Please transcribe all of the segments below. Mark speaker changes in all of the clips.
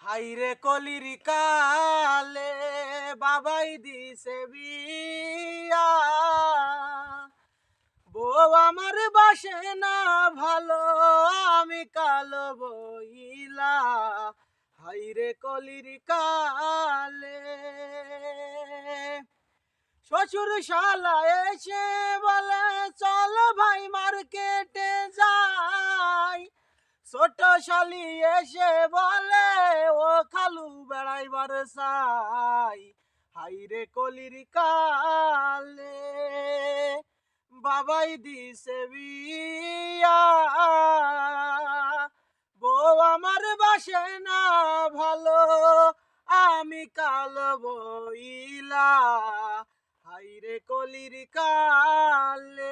Speaker 1: হাইরে কলির কালে বাবাই দিছে বিয়া। বউ আমার বাসে না ভালো, আমি কালো বইলা। হাইরে কলির কালে শ্বশুর শালা এসে বলে, চল ভাই মার্কেটে ছোট শালি এসে বলে, ও খালু বেড়াইবার সাই হাইরে কলির কালে। বাবাই দিছে বিয়া, বউ আমার বাসে না ভালো, আমি কাল বইলা হাইরে কলির কালে।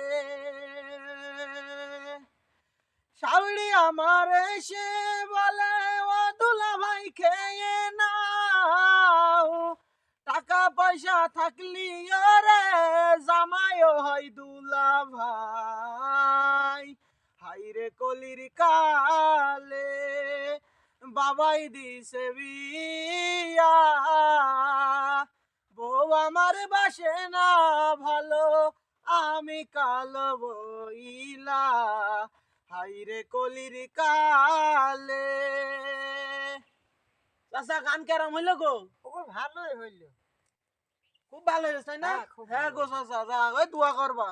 Speaker 1: শাওড়ি আমার এসে বলে, ও দুলা ভাই, খেয়ে নাও। টাকা পয়সা থাকলি রে জামাইও হয় দুলা ভাই। হাইরে কলির কালে, বাবাই দিছে বিয়া। বউ আমার বাসে না ভালো, আমি কাল বইলা। হাইরে কলির কালে। চাচা গান কেরাম হইল গো?
Speaker 2: খুব ভালোই হইল।
Speaker 1: খুব ভালো হয়েছে না?
Speaker 2: হ্যাঁ,
Speaker 1: হ্যাঁ। গো চাচা যা ওই দোয়া করবা।